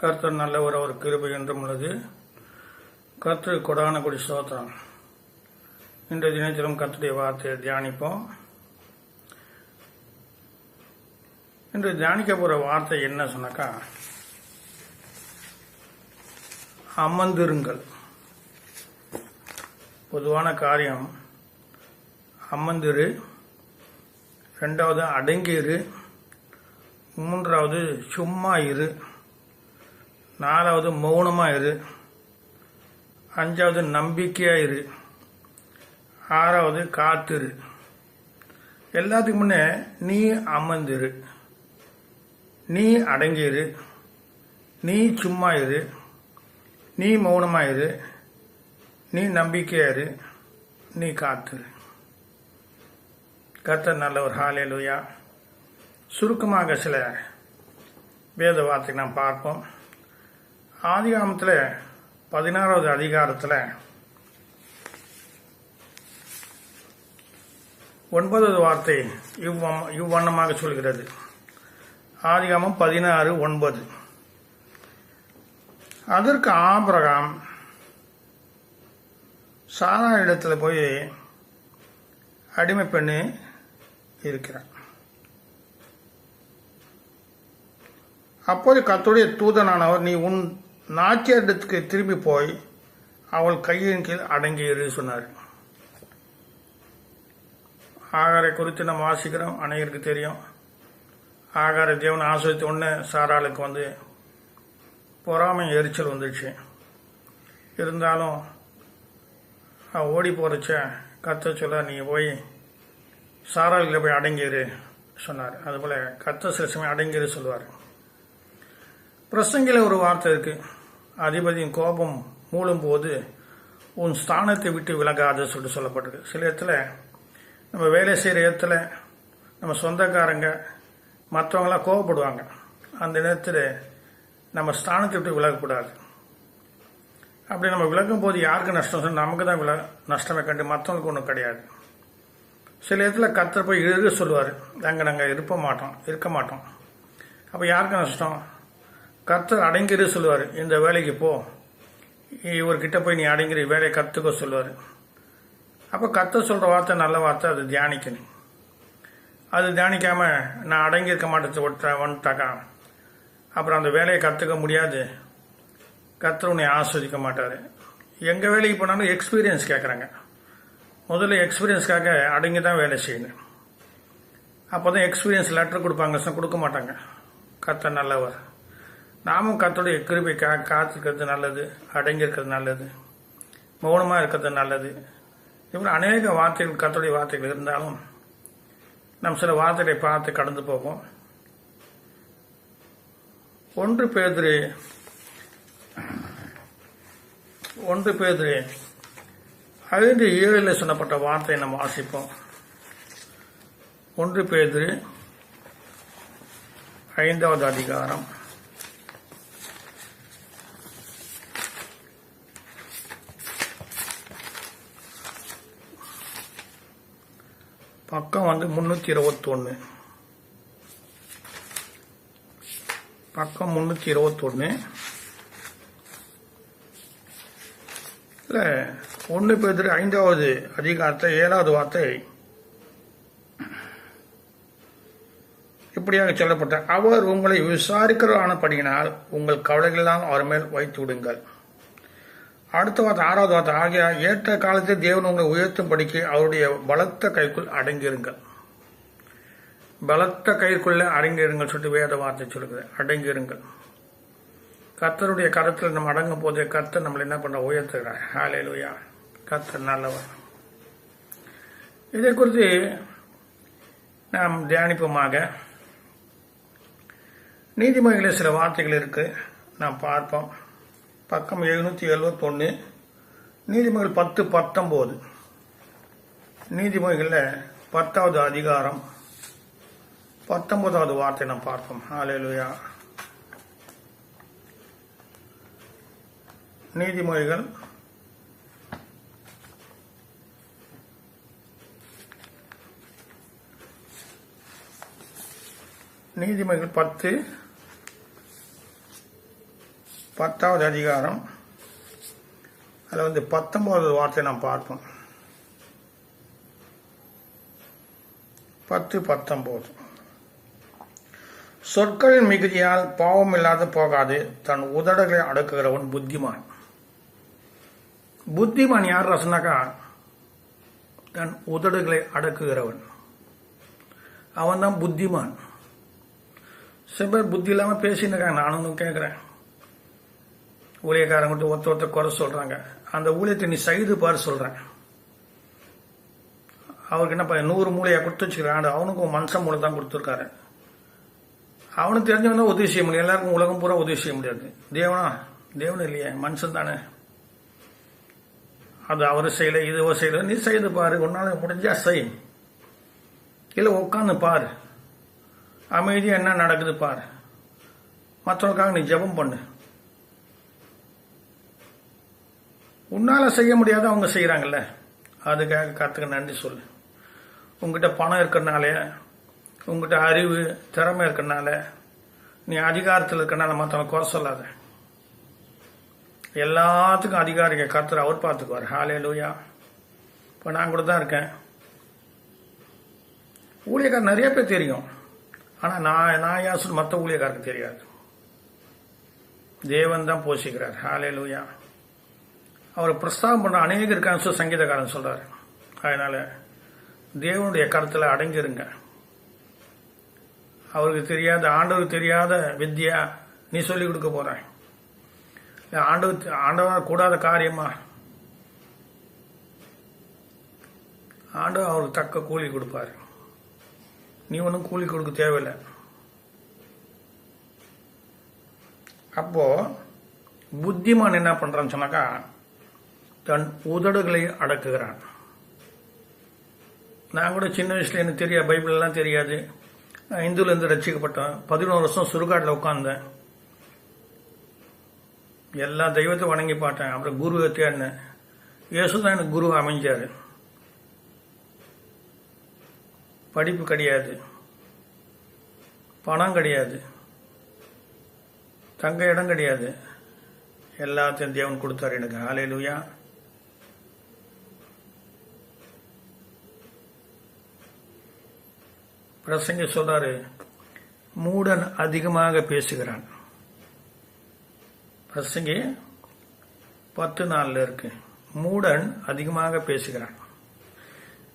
கர்த்தர் நல்லவர் அவர் கிருபை என்றும் உள்ளது. கர்த்தர் கொடான கொடி சோத்திரம் இன்றைய தினத்திலும் கர்த்தருடைய வார்த்தையை தியானிப்போம். இன்று தியானிக்க போற வார்த்தை என்ன சொன்னாக்கா அமர்ந்திருங்கள். பொதுவான காரியம் அமர்ந்திரு ரெண்டாவது அடங்கியிரு மூன்றாவது சும்மா இரு. நாலாவது மௌனமாக இரு. அஞ்சாவது நம்பிக்கையாக இரு. ஆறாவது காத்திரு. எல்லாத்துக்கு முன்னே நீ அமர்ந்திரு. நீ அடங்கியிரு. நீ சும்மா இரு. நீ மௌனமாயிரு இரு. நீ நம்பிக்கையா இரு. நீ காத்துரு. கர்த்தர் நல்லவர். ஹாலேலுயா சுருக்கமாக சில வேத வார்த்தை நாம் பார்ப்போம். ஆதிகாமத்தில் பதினாறாவது அதிகாரத்தில் ஒன்பதாவது வார்த்தை இவ்வம் இவ்வண்ணமாக சொல்கிறது. ஆதிகாமம் பதினாறு ஒன்பது. அதற்கு ஆபிரகாம் சாரா இடத்துல போய் அடிமை பெண்ணு இருக்கிறான். அப்போது கத்துடைய தூதனானவர் நீ உன் நாச்சியாரிடத்துக்கு திரும்பி போய் அவள் கையின் கீழ் அடங்கியிரு சொன்னார். ஆகாரை குறித்து நம்ம வாசிக்கிறோம் அனைவருக்கு தெரியும். ஆகார தேவன் ஆசிரியத்து ஒன்று சாராளுக்கு வந்து பொறாமை எரிச்சல் வந்துடுச்சு. இருந்தாலும் ஓடி போறச்ச கத்த சொல்ல நீ போய் சாராளில் போய் அடங்கிரு சொன்னார். அதுபோல் கத்த சில சமயம் அடங்கிரு சொல்லுவார். பிரசங்கில ஒரு வார்த்தை இருக்குது அதிபதியின் கோபம் மூழும்போது உன் ஸ்தானத்தை விட்டு விலகாது சொல்லிட்டு சொல்லப்பட்டிருக்கு. சில இடத்துல நம்ம வேலை செய்கிற இடத்துல நம்ம சொந்தக்காரங்க மற்றவங்களாம் கோவப்படுவாங்க. அந்த நேரத்தில் நம்ம ஸ்தானத்தை விட்டு விலகக்கூடாது. அப்படி நம்ம விலகும் போது யாருக்கு நஷ்டம்? சொன்னால் நமக்கு தான் வில நஷ்டமே கண்டு மற்றவங்களுக்கு ஒன்றும் கிடையாது. சில இடத்துல கத்தர் போய் இருக்க சொல்லுவார். அங்கே நாங்கள் இருப்ப மாட்டோம் இருக்க மாட்டோம். அப்போ யாருக்கு நஷ்டம்? கர்த்தர் அடங்கிரு சொல்லுவார் இந்த வேலைக்கு போ. இவர்கிட்ட போய் நீ அடங்கிரு வேலையை கற்றுக்க சொல்லுவார். அப்போ கர்த்தர் சொல்கிற வார்த்தை நல்ல வார்த்தை அது தியானிக்கணும். அது தியானிக்காமல் நான் அடங்கியிருக்க மாட்டேன் ஒட்ட வந்துட்டாக்கா அப்புறம் அந்த வேலையை கற்றுக்க முடியாது. கர்த்தர் உன்னை ஆஸ்வதிக்க மாட்டார். எங்கள் வேலைக்கு போனாலும் எக்ஸ்பீரியன்ஸ் கேட்குறாங்க முதல்ல எக்ஸ்பீரியன்ஸ்க்காக அடங்கி தான் வேலை செய்யணும். அப்போ தான் எக்ஸ்பீரியன்ஸ் லெட்டர் கொடுப்பாங்க சார் கொடுக்க மாட்டாங்க. கர்த்தர் நல்லவர். நாமும் கத்தோடைய கிருபை கா காத்திருக்கிறது நல்லது அடங்கியிருக்கிறது நல்லது மௌனமாக இருக்கிறது நல்லது. இப்படி அநேக வார்த்தைகள் கத்தோடைய வார்த்தைகள் இருந்தாலும் நம் சில வார்த்தைகளை பார்த்து கடந்து போகும் ஒன்று பேதிரு ஒன்று பேதிரு ஐந்து ஏழில் சொன்னப்பட்ட வார்த்தையை நம்ம வாசிப்போம். ஒன்று பேதிரு ஐந்தாவது அதிகாரம். பக்கம் வந்து முன்னூத்தி இருபத்தி பக்கம் முன்னூத்தி இருபத்தி இல்லை இல்ல ஒன்னு பேர் ஐந்தாவது அதிகாரத்தை ஏழாவது வார்த்தை இப்படியாக சொல்லப்பட்ட அவர் உங்களை விசாரிக்கிறதானபடியினால் உங்கள் கவலைகளெல்லாம் அவர் மேல் வைத்து விடுங்கள். அடுத்த வார்த்தை ஆறாவது வார்த்தை. ஆகிய ஏற்ற காலத்தில் தேவன் உங்களை உயர்த்தும்படிக்கு அவருடைய பலத்த கைக்குள் அடங்கியிருங்கள். பலத்த கைக்குள்ள அடங்கியிருங்கள் சொல்லிட்டு வேத வார்த்தை சொல்லுது அடங்கியிருங்கள். கர்த்தருடைய கரத்தில் நம்ம அடங்கும் போதே கர்த்தர் நம்மளை என்ன பண்ண உயர்த்துகிறார். ஹாலேலுயா கர்த்தர் நல்லவர். இதை குறித்து நாம் தியானிப்போமாக. நீதிமொழிகளில் சில வார்த்தைகள் இருக்கு. நாம் பார்ப்போம். பக்கம் எழுநூற்றி எழுபத்தொன்று நீதிமொழிகள் பத்து பத்தொம்போது. நீதிமொழிகளில் பத்தாவது அதிகாரம் பத்தொன்பதாவது வார்த்தை நாம் பார்ப்போம் ஆலையிலுயா நீதிமொழிகள் நீதிமொழிகள் பத்து பத்தாவது அதிகாரம். அதில் வந்து பத்தொன்பதாவது வார்த்தை நாம் பார்ப்போம். பத்து பத்தொன்பது. சொற்களின் மிகுதியால் பாவம் இல்லாத போகாது. தன் உதடுகளை அடக்குகிறவன் புத்திமான். புத்திமான் யார் ரசனாக்கா தன் உதடுகளை அடக்குகிறவன். அவன் தான் புத்திமான். சில பேர் புத்தி இல்லாமல் பேசின்னு இருக்காங்க. நானும் கேட்குறேன் ஊழியக்காரங்கிட்ட ஒத்த ஒத்த குறை சொல்றாங்க. அந்த ஊழியத்தை நீ செய்து பாரு சொல்றேன். அவருக்கு என்ன நூறு மூளையா கொடுத்து வச்சுக்கிறான். அவனுக்கும் மனுஷன் மூளை தான் கொடுத்துருக்காரு. அவனுக்கு தெரிஞ்சவன் தான் உதவி செய்ய முடியும். எல்லாருக்கும் உலகம் பூரா உதவி செய்ய முடியாது. தேவனா? தேவன் இல்லையே. மனுஷன் தானே. அது அவர் செய்யல இதுவோ செய்யல. நீ செய்து பாரு. உன்னால முடிஞ்சா செய். இல்லை உட்காந்து பாரு. அமைதியா என்ன நடக்குது பாரு. மற்றவங்களுக்காக நீ ஜெபம் பண்ணு. உன்னால் செய்ய முடியாத அவங்க செய்கிறாங்கல்ல அதுக்காக கத்துக்க நன்றி சொல்லு. உங்ககிட்ட பணம் இருக்கிறனால உங்ககிட்ட அறிவு திறமை இருக்கிறனால நீ அதிகாரத்தில் இருக்கிறனால மற்றவங்க குறை சொல்லாத. எல்லாத்துக்கும் அதிகாரிங்க கத்துற அவர் பார்த்துக்குவார். ஹாலே லூயா இப்போ நான் கூட தான் இருக்கேன். ஊழியக்கார் நிறைய பேர் தெரியும். ஆனால் நான் நான் யாசு மற்ற ஊழியக்காருக்கு தெரியாது. தேவன் தான் போஷிக்கிறார். ஹாலே லூயா அவரை பிரஸ்தாபம் பண்ண அநேக இருக்கான்னு சங்கீதக்காரன் சொல்றாரு. அதனால தேவனுடைய கருத்துல அடங்கிருங்க. அவருக்கு தெரியாத ஆண்டவருக்கு தெரியாத வித்யா நீ சொல்லி கொடுக்க போற ஆண்டவர் ஆண்டவர் கூடாத காரியமா? ஆண்டவர் அவருக்கு தக்க கூலி கொடுப்பாரு. நீ ஒன்றும் கூலி கொடுக்க தேவையில்லை. அப்போ புத்திமான் என்ன பண்றான்னு சொன்னாக்கா தன் உதடுகளை அடக்குகிறான். நான் கூட சின்ன வயசுல எனக்கு தெரியாது பைபிள் எல்லாம் தெரியாது. நான் இந்துல இருந்து ரசிக்கப்பட்டேன் பதினோரு வருஷம் சுருகாட்டில் உட்காந்தேன் எல்லா தெய்வத்தையும் வணங்கி பார்த்தேன். அப்புறம் குரு தேடினேன். இயேசு தான் எனக்கு குரு அமைஞ்சார். படிப்பு கிடையாது. பணம் கிடையாது. தங்க இடம் கிடையாது. எல்லாத்தையும் தேவன் கொடுத்தாரு எனக்கு. ஆலையிலுயா பிரசங்க சொல்றாரு மூடன் அதிகமாக பேசுகிறான். பிரசங்க பத்து நாளில் இருக்கு. மூடன் அதிகமாக பேசுகிறான்.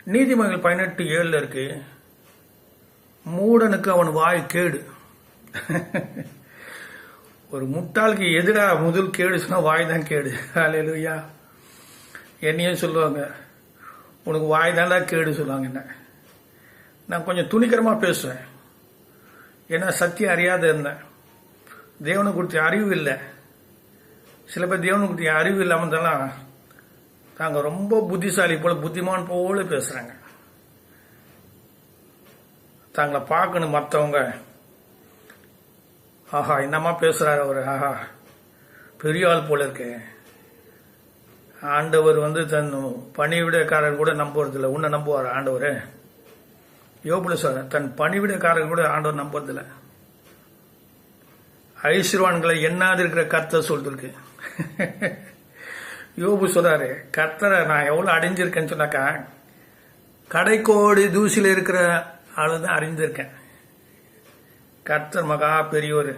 நீதிமன்றம் பதினெட்டு ஏழில் இருக்கு. மூடனுக்கு அவன் வாய் கேடு. ஒரு முட்டாளுக்கு எதிராக முதல் கேடு சொன்னா வாய் தான் கேடு. அலையலுயா என்னையும் சொல்லுவாங்க. உனக்கு வாய் தாண்டா கேடு சொல்லுவாங்க என்ன? நான் கொஞ்சம் துணிகரமாக பேசுவேன் ஏன்னா சத்தியம் அறியாத இருந்தேன் தேவனை கொடுத்த அறிவு இல்லை. சில பேர் தேவனை கொடுத்த அறிவு இல்லாமல் இருந்தாலும் நாங்கள் ரொம்ப புத்திசாலி போல புத்திமான் போல பேசுகிறாங்க தாங்களை பார்க்கணும் மற்றவங்க ஆஹா என்னம்மா பேசுகிறாரு அவர்? ஆஹா பெரிய ஆள் போல இருக்கு. ஆண்டவர் வந்து தன் பணிவிடக்காரர் கூட நம்புறதில்லை. உன்னை நம்புவார் ஆண்டவர்? யோபுல சொல்ற தன் பணிவிடக்காரர்கள் கூட ஆண்டவர் நம்புறதில்ல. ஐஸ்வர்வான்களை எண்ணாது இருக்கிற கர்த்தர் சொல்லிருக்கு. யோபு சொல்றாரு கர்த்தரை நான் எவ்வளவு அடைஞ்சிருக்கேன்னு சொன்னாக்கா கடைக்கோடி தூசியில் இருக்கிற ஆளு தான் அறிந்திருக்கேன். கர்த்தர் மகா பெரியவர்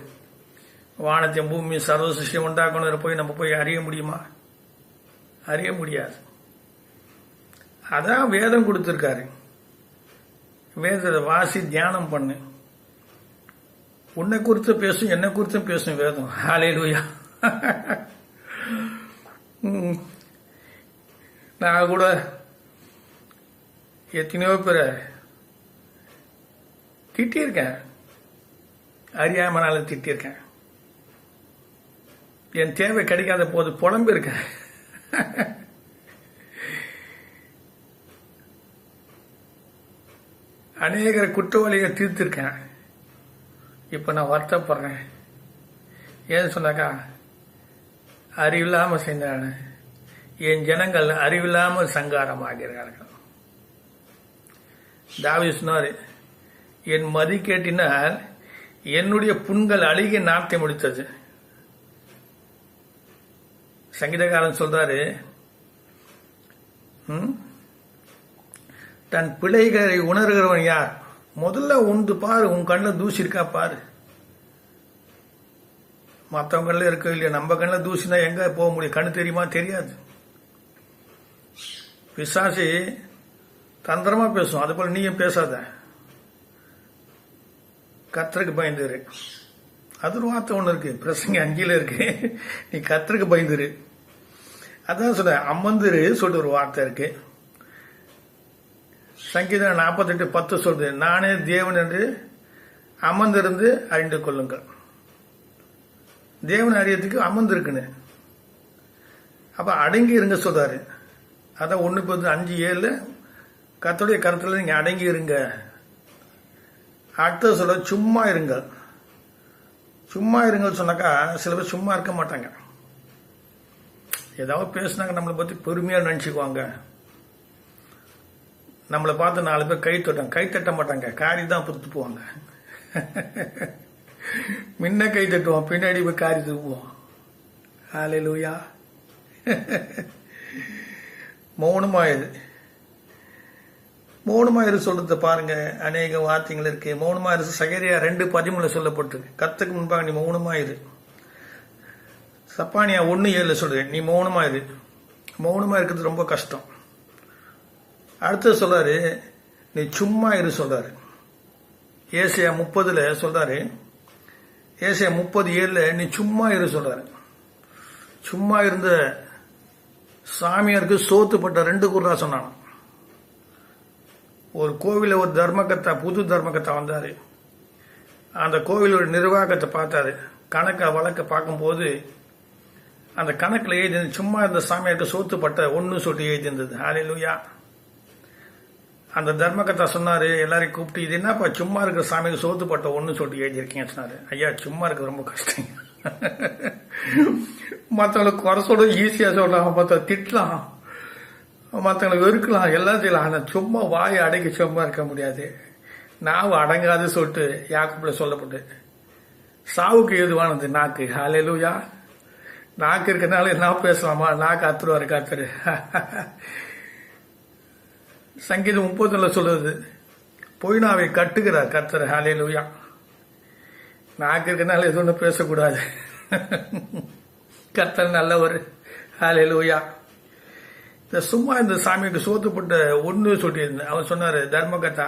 வானத்தையும் பூமி சர்வசிஷ்டம் உண்டாக்கணும் போய் நம்ம போய் அறிய முடியுமா? அறிய முடியாது. அதான் வேதம் கொடுத்திருக்காரு. வேதத்தை வாசி தியானம் பண்ணு. உன்னை குறித்து பேசும் என்னை குறித்தும் பேசும் வேதம். ஹாலேலூயா நான் கூட எத்தனையோ பேரை திட்டியிருக்கேன். அறியாமனால திட்டியிருக்கேன். என் தேவை கிடைக்காத போது புலம்பிருக்கேன் அநேகரை குற்றவாளியை தீர்த்திருக்கேன். இப்ப நான் வருத்தப்படுறேன். ஏன்னு சொன்னாக்கா அறிவில்லாமல் செஞ்சான என் ஜனங்கள் அறிவில்லாமல் சங்காரமாகிறார்கள். தாவி சொன்னாரு என் மதி கேட்டினால் என்னுடைய புண்கள் அழுகி நாட்டை முடித்தது. சங்கீதக்காரன் சொல்றாரு ம்? தன் பிழைகளை உணர்கிறவன் யார்? முதல்ல உண்டு பாரு உன் கண்ணில் தூசி இருக்கா பாரு. மற்றவங்க கண்ணில் இருக்க இல்லையா நம்ம கண்ணில் தூசினா எங்க போக முடியும்? கண்ணு தெரியுமா? தெரியாது. பிசாசி தந்திரமா பேசும். அது போல நீயும் பேசாத. கத்தருக்கு பயந்துரு. அது ஒரு வார்த்தை ஒன்று இருக்கு. பிரசங்க அஞ்சில இருக்கு. நீ கத்தருக்கு பயந்துரு. அதான் சொல்ல அம்மந்திரு சொல்லிட்டு ஒரு வார்த்தை இருக்கு. சங்கீதம் நாற்பத்தெட்டு பத்து சொல்றது நானே தேவன் என்று அமர்ந்திருந்து அறிந்து கொள்ளுங்கள். தேவன் அறியத்துக்கு அமர்ந்திருக்குன்னு. அப்ப அடங்கி இருங்க சொல்றாரு. அதான் ஒண்ணு பத்து அஞ்சு ஏழு கர்த்தருடைய கருத்துல நீங்க அடங்கி இருங்க. அடுத்த சொல்ல சும்மா இருங்க. சும்மா இருங்கன்னு சொன்னாக்கா சில பேர் சும்மா இருக்க மாட்டாங்க. ஏதாவது பேசுனாங்க நம்மளை பத்தி பெருமையா நினைச்சுக்குவாங்க. நம்மளை பார்த்து நாலு பேர் கை தட்டாங்க. கை தட்ட மாட்டாங்க. காரி தான் புத்து போவாங்க. முன்ன கை தட்டுவோம் பின்னாடி போய் காரி தூக்குவோம். ஹாலே லூயா மௌனமாயிரு. மௌனமாயிரு சொல்றத பாருங்க. அநேக வார்த்தைகள் இருக்கு. மௌனமாயிரு. சகரியா ரெண்டு பதிமூணுல சொல்லப்பட்டிருக்கு. கத்துக்கு முன்பாக நீ மௌனமாயிரு. சப்பானியா ஒன்னு ஏழு சொல்றேன். நீ மௌனமாயிரு. மௌனமா இருக்கிறது ரொம்ப கஷ்டம். அடுத்து சொல்றாரு நீ சும்மா இரு சொல்றாரு. ஏசியா முப்பதுல சொல்றாரு ஏசியா முப்பது ஏழுல நீ சும்மா இரு சொல்றாரு. சும்மா இருந்த சாமியாருக்கு சோத்துப்பட்ட ரெண்டு குர்ரா சொன்னான் ஒரு கோவில ஒரு தர்மகத்தா புது தர்மகத்தா வந்தாரு. அந்த கோவிலோட நிர்வாகத்தை பார்த்தாரு. கணக்கை வழக்க பார்க்கும்போது அந்த கணக்கில் எழுதி சும்மா இருந்த சாமியாருக்கு சோத்துப்பட்ட ஒன்னு இருந்தது. ஹாலி லூயா அந்த தர்மகத்தா சொன்னாரு எல்லாரையும் கூப்பிட்டு இது என்னப்பா சும்மா இருக்கிற சாமிக்கு சோத்து பட்ட சொல்லிட்டு சொல்லி எழுதியிருக்கீங்க சொன்னாரு. ஐயா சும்மா இருக்க ரொம்ப கஷ்டம். மற்றவங்களுக்கு குறை சொல்ல ஈஸியா சொல்லலாம் மற்ற திட்டலாம். மற்றவங்களுக்கு வெறுக்கலாம். எல்லாம் செய்யலாம். ஆனா சும்மா வாயை அடக்கி சும்மா இருக்க முடியாது. நாவு அடங்காது சொல்லிட்டு யாக்குப்பில் சொல்லப்பட்டு சாவுக்கு ஏதுவானது? நாக்கு. ஹாலேலூயா நாக்கு இருக்கனால என்ன பேசலாமா? நாக்கு அத்துருவா காத்துரு. சங்கீதம் முப்பதுல சொல்றது பொய்னாவை கட்டுகிறார் கர்த்தர் ஹாலே லூயா நாக்கு இருக்கனால ஒன்றும் பேசக்கூடாது. கர்த்தர் நல்லவர் ஹாலே லூயா இந்த சும்மா இந்த சாமிக்கு சோத்துப்பட்ட ஒன்று சொல்லியிருந்தேன். அவர் சொன்னாரு தர்மகத்தா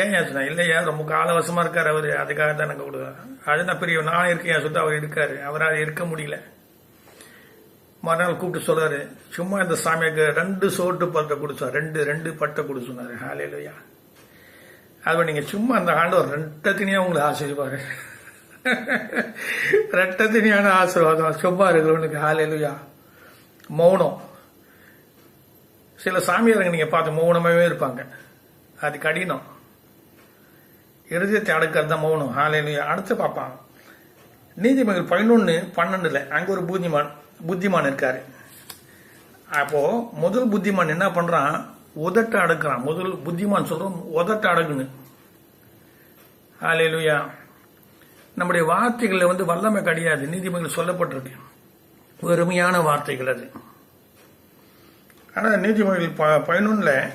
ஏன் ஏன் சொன்னா இல்லையா ரொம்ப காலவசமா இருக்காரு அவரு அதுக்காக தான் எனக்கு கொடுக்குறோம். அது நான் பெரிய நான் இருக்கேன் சொல்லிட்டு அவர் இருக்காரு அவரால் இருக்க முடியல. மறுநாள் கூப்பிட்டு சொல்றாரு சும்மா இந்த சாமியாக்கு ரெண்டு சோட்டு பட்டை கொடுத்தார் ரெண்டு ரெண்டு பட்டை கொடு சொன்னாரு. ஹாலேலுயா அது நீங்க சும்மா அந்த ஆண்டவர் ரெட்டத்தினியா உங்களை ஆசீர்வாரு. ரெட்டத்தினியான ஆசீர்வாதம் சும்மா இருக்கிறவனுக்கு ஹாலேலுயா மௌனம். சில சாமியாருங்க நீங்க பார்த்து மௌனமாவே இருப்பாங்க. அது கடினம். இருதயத்தை அடக்கிறது தான் மௌனம். ஹாலேலுயா அடுத்து பார்ப்பான். நீதிமன்றம் பதினொன்று பன்னெண்டுல அங்க ஒரு பூஜ்யமான புத்திமான் இருக்காரு. அப்போ முதல் புத்திமான் என்ன பண்றான்? உதட்ட அடக்குறான். முதல் புத்திமான் சொல்றோம் உதட்ட அடக்குன்னு. ஹalleluya. நம்முடைய வார்த்தைகளில் வந்து வல்லமை கிடையாது. நீதிமன்றம் சொல்லப்பட்டிருக்கு. வெறுமையான வார்த்தைகள் அது. ஆனால் நீதிமன்றம் பதினொன்றில்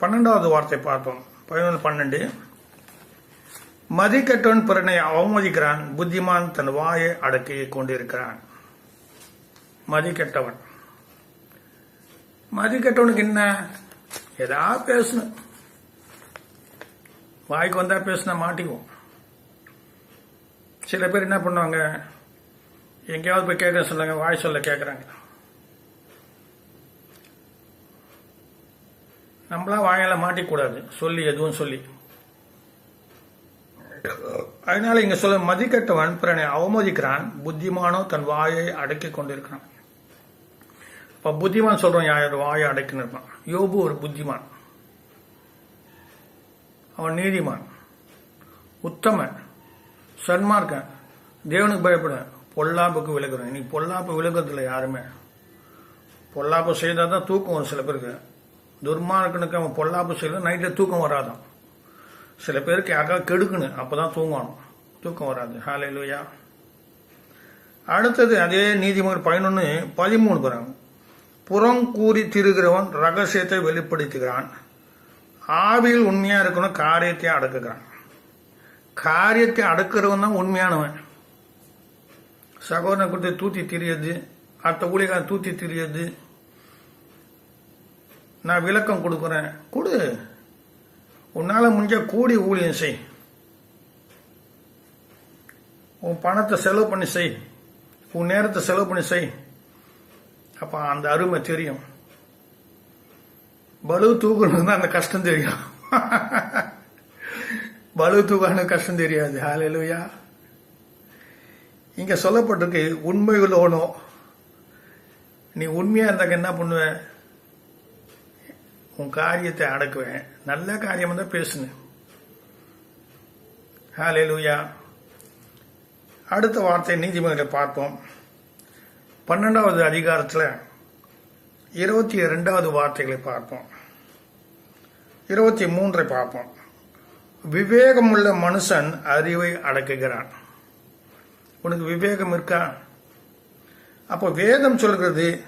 பன்னெண்டாவது வார்த்தை பார்ப்போம். பதினொன்று பன்னெண்டு. மதிக்கட்டவன் பிறனை அவமதிக்கிறான். புத்திமான் தன் வாயை அடக்கி கொண்டிருக்கிறான். மதிக்கட்டவன். மதிக்கட்டவனுக்கு என்ன? ஏதாவது பேசணும். வாய்க்கு வந்தா பேசினா மாட்டிக்குவோம். சில பேர் என்ன பண்ணுவாங்க? எங்கேயாவது போய் கேட்க சொல்லுங்க வாய் சொல்ல கேட்கறாங்க நம்மளா வாயால மாட்டிக்கூடாது. சொல்லி எதுவும் சொல்லி. அதனால இங்க சொல்ல மதிக்கட்டவன் பிறனை அவமதிக்கிறான் புத்திமானோ தன் வாயை அடக்கி கொண்டிருக்கிறான். இப்ப புத்திமான் சொல்றோம் யார் வாயை அடக்கின்னு இருப்பான்? யோபு ஒரு புத்திமான். அவன் நீதிமான். உத்தமன். சன்மார்க்கன் தேவனுக்கு பயப்பட பொல்லாப்புக்கு விலகுறேன் இன்னைக்கு பொல்லாப்பு விலகிறதுல யாருமே? பொல்லாப்பு செய்தால் தான் தூக்கம் வரும் சில பேருக்கு. துர்மார்க்கனுக்கு அவன் பொல்லாப்பு செய்யல நைட்டில் தூக்கம் வராதான். சில பேருக்கு யாருக்காவது கெடுக்கணும் அப்பதான் தூங்கணும். தூக்கம் வராது. ஹாலே லூயா அடுத்தது அதே நீதிமன்றம் பதினொன்று பதிமூணு பிறகு புறம் கூறி திருகிறவன் ரகசியத்தை வெளிப்படுத்துகிறான். ஆவியில் உண்மையா இருக்கணும் காரியத்தை அடக்குகிறான். காரியத்தை அடக்குறவன் தான் உண்மையானவன். சகோதரனை கொடுத்து தூத்தி திரியது அடுத்த ஊழியக்காரன் தூத்தி திரியது நான் விளக்கம் கொடுக்குறேன். கொடு. உன்னால் முடிஞ்ச கூடி ஊழியம் செய். உன் பணத்தை செலவு பண்ணி செய். உன் நேரத்தை செலவு பண்ணி செய். அப்ப அந்த அருமை தெரியும். பலு தூக்கணும் தான் அந்த கஷ்டம் தெரியும். பலு தூக்கணும் கஷ்டம் தெரியாது. ஹalleluya. இங்க சொல்லப்பட்டிருக்கு உண்மைகளோனோ நீ உண்மையா இருந்தாக்க என்ன பண்ணுவ? உன் காரியத்தை அடக்குவேன். நல்ல காரியம் தான் பேசுனேன் லூயா அடுத்த வார்த்தை நீதிமன்றத்தை பார்ப்போம். பன்னெண்டாவது அதிகாரத்தில் இருபத்தி ரெண்டாவது வார்த்தைகளை பார்ப்போம். இருபத்தி மூன்றை பார்ப்போம். விவேகம் உள்ள மனுஷன் அறிவை அடக்குகிறான். உனக்கு விவேகம் இருக்கா? அப்போ வேதம் சொல்கிறது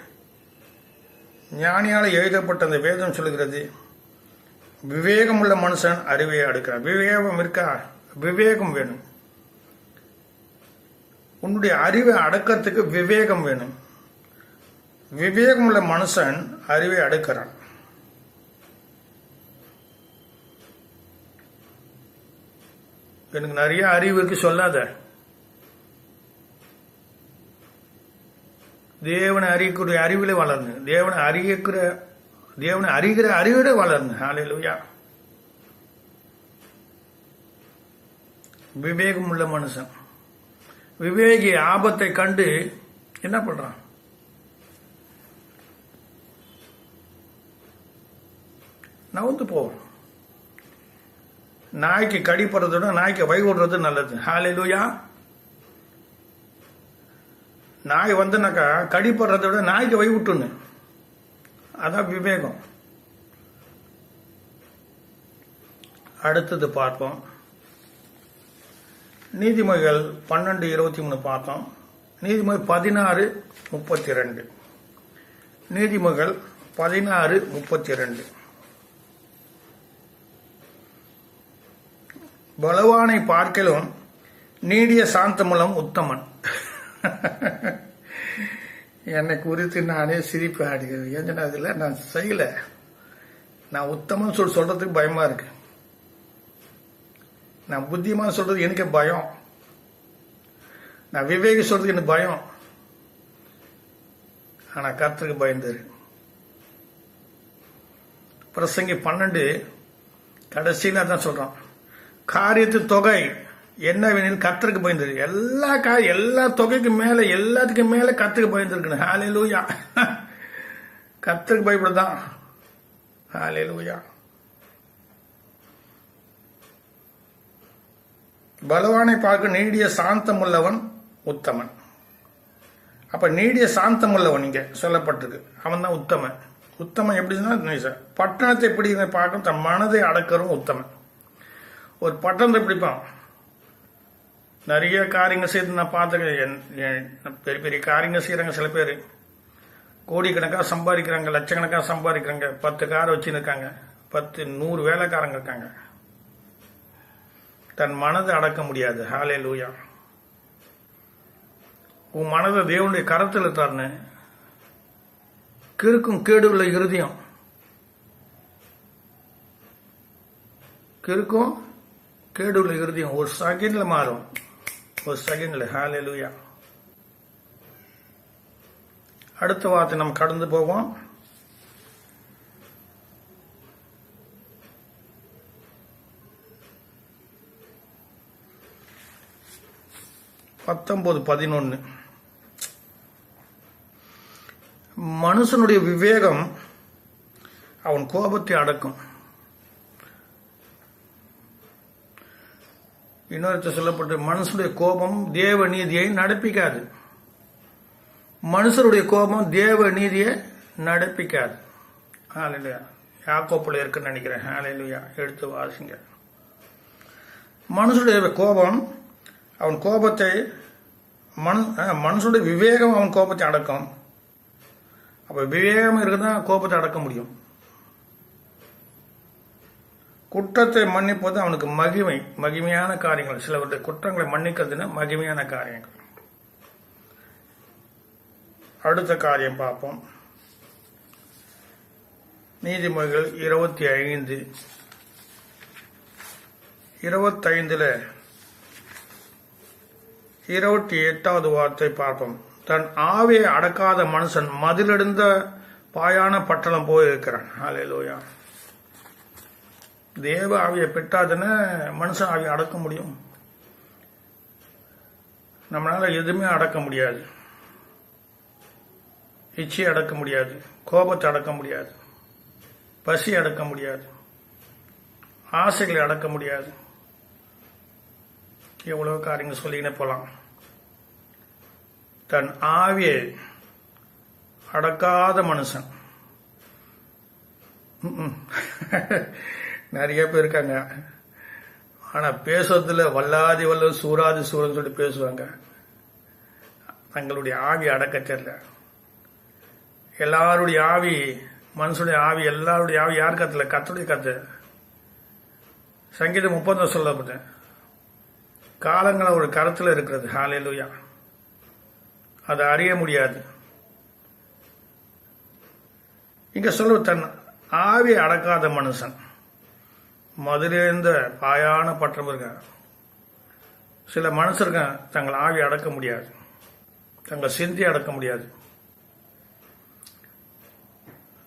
ஞானியால் எழுதப்பட்ட அந்த வேதம் சொல்கிறது விவேகம் உள்ள மனுஷன் அறிவை அடுக்கிறான். விவேகம் இருக்கா? விவேகம் வேணும். உன்னுடைய அறிவை அடக்கிறதுக்கு விவேகம் வேணும். விவேகம் உள்ள மனுஷன் அறிவை அடக்கிறான். எனக்கு நிறைய அறிவு இருக்கு சொல்லாத. தேவனை அறியக்கூடிய அறிவில் வளர்ந்து தேவனை அறியக்கிற தேவனை அறிகிற அறிவிட வளர்ந்து. ஹalleluya விவேகம் உள்ள மனுஷன். விவேகி ஆபத்தை கண்டு என்ன பண்றான்? நவுந்து போவோம் நாய்க்கு கடிப்படுறதோட நாய்க்கு வை நல்லது நல்லது. லூயா நாய் வந்தனாக்கா கடிப்படுறத விட நாய்க்கு வை விட்டுன்னு அதான் விவேகம். அடுத்தது பார்ப்போம். நீதிமொழிகள் பன்னெண்டு இருபத்தி மூணு பார்த்தோம். நீதிமொழி பதினாறு முப்பத்தி ரெண்டு நீதிமொழிகள் பதினாறு முப்பத்தி ரெண்டு பலவானை பார்க்கலும் நீடிய சாந்தமுலம் உத்தமன். என்னை குறித்து நானே சிரிப்பு ஆடுகிறது. ஏன்னா அதில் நான் செய்யல. நான் உத்தமம் சொல் சொல்றதுக்கு பயமா இருக்கு. நான் புத்தியமாக சொல்றது எனக்கு பயம். நான் விவேகி சொல்கிறதுக்கு எனக்கு பயம். ஆனா கர்த்தருக்கு பயந்தார் பிரசங்கி பன்னெண்டு கடைசியில் தான் சொல்றான். காரியத்து தொகை. என்னவெனில் கர்த்தருக்கு பயந்தது எல்லா கா எல்லா தொகைக்கு மேல எல்லாத்துக்கும் மேல கர்த்தருக்கு பயந்துருக்கணும் ஹாலே லூயா கர்த்தருக்கு பயப்படுதான் ஹாலே லூயா பலவானை பார்க்க நீடிய சாந்தம் உள்ளவன் உத்தமன். அப்ப நீடிய சாந்தம் உள்ளவன் இங்க சொல்லப்பட்டிருக்கு. அவன் தான் உத்தமன் உத்தமன் எப்படின்னா பட்டணத்தை எப்படி பார்க்க தன் மனதை அடக்கிறவன் உத்தமன். ஒரு பட்டணத்தை பிடிப்பான். நிறைய காரியங்கள் செய்து நான் பார்த்துருக்கேன் பெரிய பெரிய காரியங்கள் செய்கிறாங்க சில பேர். கோடிக்கணக்காக சம்பாதிக்கிறாங்க லட்சக்கணக்காக சம்பாதிக்கிறாங்க பத்து கார் வச்சுருக்காங்க பத்து நூறு வேலைக்காரங்க இருக்காங்க. தன் மனதை அடக்க முடியாது. ஹாலே லூயா உன் மனதை தேவனுடைய கரத்தில் தரணு. கிறுக்கும் கேடுள்ள இருதயம். கிறுக்கும் கேடுள்ள இருதயம். ஒரு செகண்ட்ல மாறும். ஒரு செகண்ட்ல. ஹாலே லூயா அடுத்த வார்த்தை நம்ம கடந்து போவோம். பத்தொன்பது பதினொன்னு. மனுஷனுடைய விவேகம் அவன் கோபத்தை அடக்கும். இன்னொருத்த சொல்லப்பட்ட மனுஷனுடைய கோபம் தேவ நீதியை நடப்பிக்காது. மனுஷருடைய கோபம் தேவ நீதியை நடப்பிக்காது. ஆலையா யாக்கோப்பில் இருக்குன்னு நினைக்கிறேன். ஆலையா எடுத்து வாசிங்க. மனுஷனுடைய கோபம் அவன் கோபத்தை மனு மனுஷனுடைய விவேகம் அவன் கோபத்தை அடக்கும். அப்ப விவேகம் இருக்குதான் கோபத்தை அடக்க முடியும். குற்றத்தை மன்னிப்பது அவனுக்கு மகிமை மகிமையான காரியங்கள். சிலவருடைய குற்றங்களை மன்னிக்கிறதுனா மகிமையான காரியங்கள். அடுத்த காரியம் பார்ப்போம். நீதிமொழிகள் இருபத்தி ஐந்து. இருபத்தைந்துல இருபத்தி எட்டாவது வார்த்தை பார்ப்போம். தன் ஆவியை அடக்காத மனுஷன் மதிலெடுந்த பாயான பட்டணம் போய் இருக்கிறான் தேவ ஆவியை பெற்றாதானே மனுஷன் ஆவியை அடக்க முடியும். நம்மளால எதுவுமே அடக்க முடியாது. இச்சையை அடக்க முடியாது. கோபத்தை அடக்க முடியாது. பசி அடக்க முடியாது. ஆசைகளை அடக்க முடியாது. எவ்வளவு காரியங்கள் சொல்லிக்கினே போலாம். தன் ஆவியை அடக்காத மனுஷன். நிறைய பேர் இருக்காங்க. ஆனா பேசுறதுல வல்லாதி வல்ல சூராதி சூரன்னு சொல்லிட்டு பேசுவாங்க. தங்களுடைய ஆவி அடக்க தெரியல. எல்லாருடைய ஆவி மனுஷனுடைய ஆவி எல்லாருடைய ஆவி யார் கத்துல? கத்துடைய கத்து. சங்கீதம் முப்பது சொல்லப்பட்டேன் காலங்களை ஒரு கருத்துல இருக்கிறது. ஹாலேலுயா அதை அறிய முடியாது. இங்க சொல்ல தன் ஆவி அடக்காத மனுஷன். மதுரைந்த பாயான பற்றம் இருக்க சில மனுஷருங்க தங்கள் ஆவி அடக்க முடியாது. தங்கள் சிந்தி அடக்க முடியாது.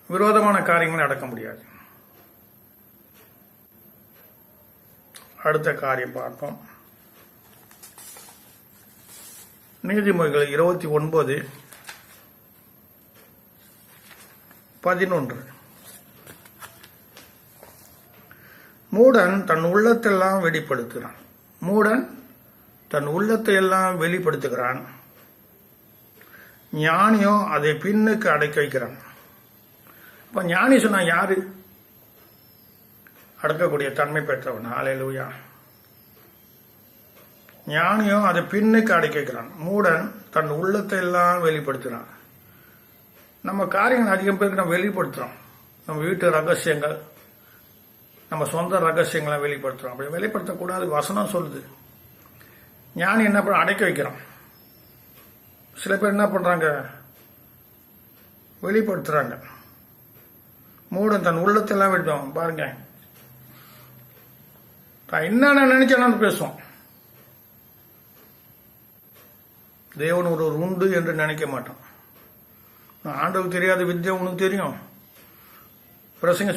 விரோதமான காரியங்களை அடக்க முடியாது. அடுத்த காரியம் பார்ப்போம். நீதிமொழிகள் இருபத்தி ஒன்பது பதினொன்று. மூடன் தன் உள்ளத்தெல்லாம் வெளிப்படுத்துகிறான். மூடன் தன் உள்ளத்தை எல்லாம் வெளிப்படுத்துகிறான். ஞானியோ அதை பின்னுக்கு அடக்கி வைக்கிறான். இப்ப ஞானி சொன்னா யாரு? அடக்கக்கூடிய தன்மை பெற்றவன். ஆலையிலூயா ஞானியோ அதை பின்னுக்கு அடக்கி வைக்கிறான். மூடன் தன் உள்ளத்தை எல்லாம் வெளிப்படுத்துகிறான். நம்ம காரியங்கள் அதிகம் பேருக்கு நம்ம வெளிப்படுத்துறோம். நம்ம வீட்டு ரகசியங்கள் நம்ம சொந்த ரகசியங்களை வெளிப்படுத்துறோம். அப்படி வெளிப்படுத்தக்கூடாது. வசனம் சொல்லுது. ஞானி என்ன பண்ண அடைக்க வைக்கிறான். சில பேர் என்ன பண்றாங்க? வெளிப்படுத்துறாங்க. மூடன் தன் உள்ளத்தெல்லாம் விட்டோம் பாருங்க. தான் என்னென்ன நினைச்சாலும் பேசுவோம் தேவன் ஒரு உண்டு என்று நினைக்க மாட்டோம் ஆண்டவுக்கு தெரியாத வித்தியை உனக்கு தெரியும். பிரசங்க